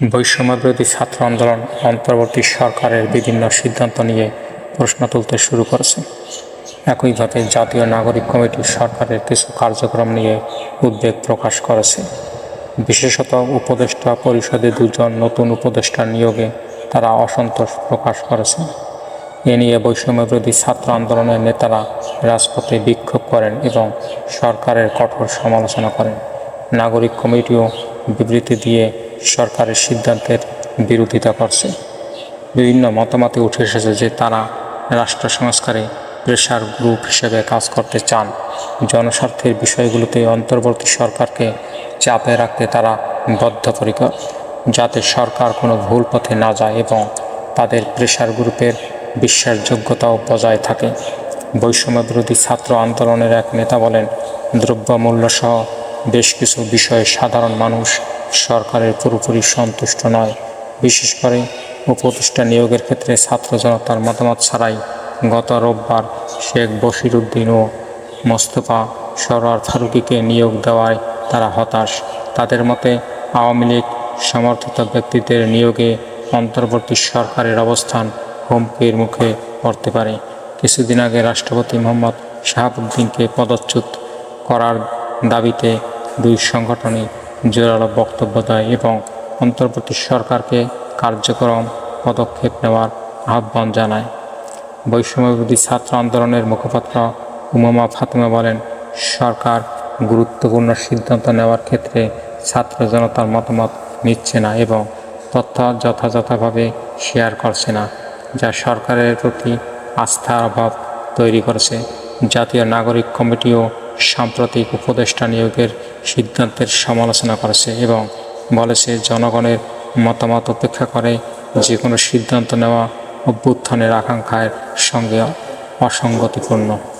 বৈষম্যবিরোধী ছাত্র আন্দোলন অন্তর্বর্তী সরকারের বিভিন্ন সিদ্ধান্ত নিয়ে প্রশ্ন তুলতে শুরু করেছে। একইভাবে জাতীয় নাগরিক কমিটি সরকারের কিছু কার্যক্রম নিয়ে উদ্বেগ প্রকাশ করেছে। বিশেষত উপদেষ্টা পরিষদে দুজন নতুন উপদেষ্টা নিয়োগে তারা অসন্তোষ প্রকাশ করেছে। এ নিয়ে বৈষম্যবিরোধী ছাত্র আন্দোলনের নেতারা রাজপথে বিক্ষোভ করেন এবং সরকারের কঠোর সমালোচনা করেন। নাগরিক কমিটিও বিবৃতি দিয়ে সরকারের সিদ্ধান্তের বিরোধিতা করছে। বিভিন্ন মতামতে উঠে এসেছে যে তারা রাষ্ট্র সংস্কারে প্রেশার গ্রুপ হিসেবে কাজ করতে চান। জনস্বার্থের বিষয়গুলোতে অন্তর্বর্তী সরকারকে চাপে রাখতে তারা বদ্ধপরিকর। যাতে সরকার কোনো ভুল পথে না যায় এবং তাদের প্রেশার গ্রুপের বিশ্বাসযোগ্যতাও বজায় থাকে। বৈষম্যবিরোধী ছাত্র আন্দোলনের এক নেতা বলেন দ্রব্যমূল্যসহ বেশ কিছু বিষয়ে সাধারণ মানুষ সরকারের পুরোপুরি সন্তুষ্ট নয়। বিশেষ করে উপদেষ্টা নিয়োগের ক্ষেত্রে ছাত্র জনতার মতামত ছাড়াই গত রোববার শেখ বশির ও মোস্তফা সরোয়ার ফারুকিকে নিয়োগ দেওয়ায় তারা হতাশ। তাদের মতে, আওয়ামী লীগ সমর্থিত ব্যক্তিদের নিয়োগে অন্তর্বর্তী সরকারের অবস্থান হুমকির মুখে পড়তে পারে। কিছুদিন আগে রাষ্ট্রপতি মোহাম্মদ শাহাবুদ্দিনকে পদচ্যুত করার দাবিতে দুই সংগঠনই জোরালো বক্তব্য দেয় এবং অন্তর্বর্তী সরকারকে কার্যক্রম পদক্ষেপ নেওয়ার আহ্বান জানায়। বৈষম্যবিরোধী ছাত্র আন্দোলনের মুখপাত্র উমামা ফাতেমা বলেন, সরকার গুরুত্বপূর্ণ সিদ্ধান্ত নেওয়ার ক্ষেত্রে ছাত্র জনতার মতামত নিচ্ছে না এবং তথ্য যথাযথভাবে শেয়ার করছে না, যা সরকারের প্রতি আস্থার অভাব তৈরি করেছে। জাতীয় নাগরিক কমিটিও সাম্প্রতিক উপদেষ্টা নিয়োগের সিদ্ধান্তের সমালোচনা করেছে এবং বলেছে জনগণের মতামত উপেক্ষা করে যে কোনো সিদ্ধান্ত নেওয়া অভ্যুত্থানের আকাঙ্ক্ষার সঙ্গে অসঙ্গতিপূর্ণ।